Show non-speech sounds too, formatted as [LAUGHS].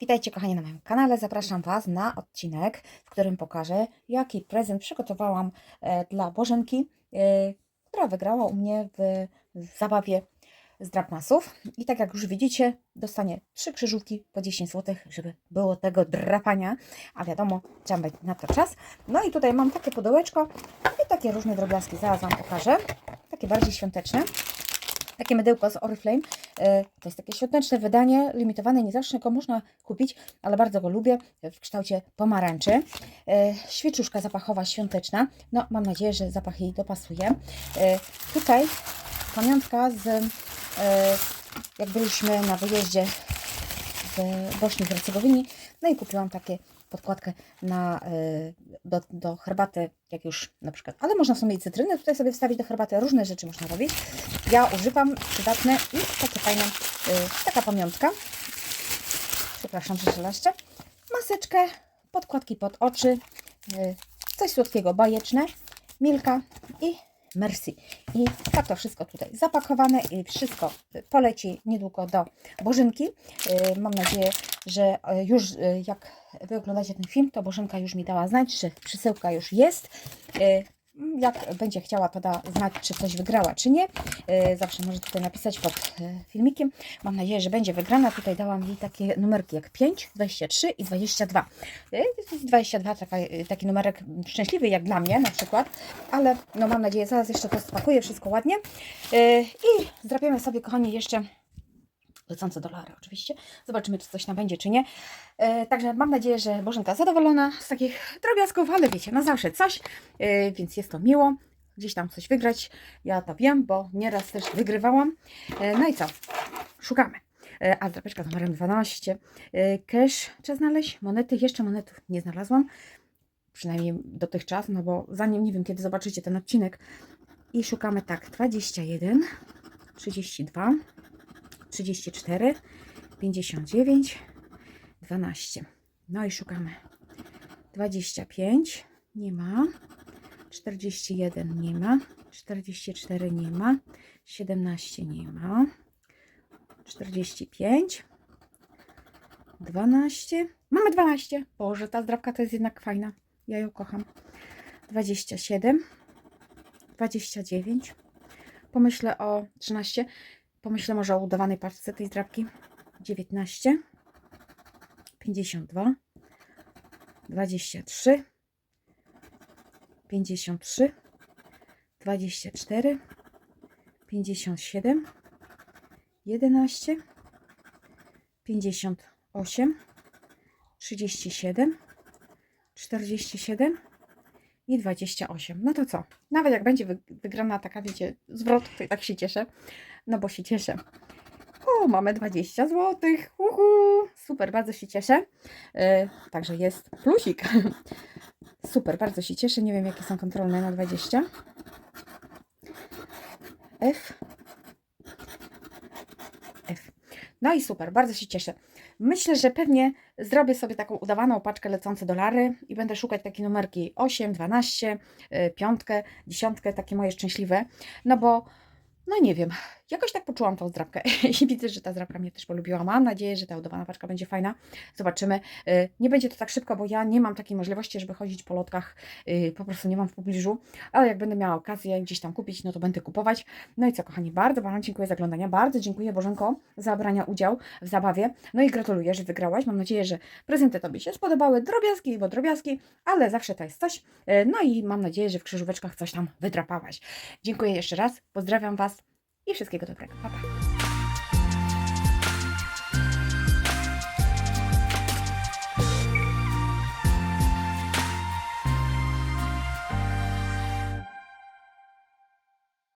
Witajcie kochani na moim kanale. Zapraszam Was na odcinek, w którym pokażę, jaki prezent przygotowałam e, dla Bożenki, e, która wygrała u mnie w, zabawie z drapmasów. I tak jak już widzicie, dostanie trzy krzyżówki po 10 zł, żeby było tego drapania. A wiadomo, trzeba mieć na to czas. No i tutaj mam takie pudełeczko i takie różne drobiazgi. Zaraz Wam pokażę. Takie bardziej świąteczne. Takie mydełko z Oriflame. E, To jest takie świąteczne wydanie, limitowane, nie zawsze go można kupić, ale bardzo go lubię, w kształcie pomarańczy. E, Świeczuszka zapachowa świąteczna. No, mam nadzieję, że zapach jej dopasuje. E, Tutaj pamiątka z, jak byliśmy na wyjeździe w Bośni i Hercegowinie, no i kupiłam takie podkładkę na, e, do, do herbaty, jak już na przykład, ale można w sumie i cytrynę tutaj sobie wstawić do herbaty, różne rzeczy można robić. Ja używam, przydatne i takie fajne, y, taka pamiątka. Przepraszam, że żelaszczę. Maseczkę, podkładki pod oczy, y, coś słodkiego, bajeczne, milka i Mercy. I tak to wszystko tutaj zapakowane i wszystko poleci niedługo do Bożynki. Y, Mam nadzieję, że y, już y, jak Wy oglądacie ten film, to Bożynka już mi dała znać, że przesyłka już jest. Y, Jak będzie chciała, to da znać, czy coś wygrała, czy nie. Y, Zawsze może tutaj napisać pod y, filmikiem. Mam nadzieję, że będzie wygrana. Tutaj dałam jej takie numerki jak 5, 23 i 22. Y, 22 taka, taki numerek szczęśliwy jak dla mnie na przykład, ale no mam nadzieję, zaraz jeszcze to spakuję wszystko ładnie. I zdrapiemy sobie, kochani, jeszcze lecące dolary oczywiście. Zobaczymy, czy coś tam będzie, czy nie. E, także mam nadzieję, że Bożenka zadowolona z takich drobiazgów, ale wiecie, na zawsze coś, e, więc jest to miło. Gdzieś tam coś wygrać, ja to wiem, bo nieraz też wygrywałam. E, no i co? Szukamy. E, a drapeczka z numerem 12. E, cash trzeba znaleźć, monety, jeszcze monetów nie znalazłam. Przynajmniej dotychczas, no bo zanim nie wiem, kiedy zobaczycie ten odcinek. I szukamy tak, 21, 32, 34, 59, 12. No i szukamy. 25 nie ma. 41 nie ma. 44 nie ma. 17 nie ma. 45. 12. Mamy 12. Boże, ta zdrabka to jest jednak fajna. Ja ją kocham. 27. 29. Pomyślę o 13. Pomyślę może o udawanej paczce tej zdrabki. 19, 52, 23, 53, 24, 57, 11, 58, 37, 47 i 28. No to co? Nawet jak będzie wy- wygrana taka, wiecie, zwrot, to i tak się cieszę. No bo się cieszę. O, mamy 20 zł. Uhu. Super, bardzo się cieszę. E, także jest plusik. [LAUGHS] Super, bardzo się cieszę. Nie wiem, jakie są kontrolne na 20. F. F. No i super, bardzo się cieszę. Myślę, że pewnie zrobię sobie taką udawaną paczkę lecące dolary i będę szukać takie numerki 8, 12, y, piątkę, dziesiątkę, takie moje szczęśliwe. No bo, no nie wiem, jakoś tak poczułam tą zdrabkę [LAUGHS] i widzę, że ta zdrabka mnie też polubiła. Mam nadzieję, że ta udawana paczka będzie fajna. Zobaczymy. Y, Nie będzie to tak szybko, bo ja nie mam takiej możliwości, żeby chodzić po lotkach. y, Po prostu nie mam w pobliżu, ale jak będę miała okazję gdzieś tam kupić, no to będę kupować. No i co, kochani, bardzo Wam dziękuję za oglądanie. Bardzo dziękuję, Bożenko, za brania udział w zabawie. No i gratuluję, że wygrałaś. Mam nadzieję, że prezenty Tobie się spodobały. Drobiazgi, bo drobiazgi, ale zawsze to jest coś. Y, No i mam nadzieję, że w krzyżóweczkach coś tam wydrapałaś. Dziękuję jeszcze raz, pozdrawiam Was i wszystkiego dobrego. Pa, pa.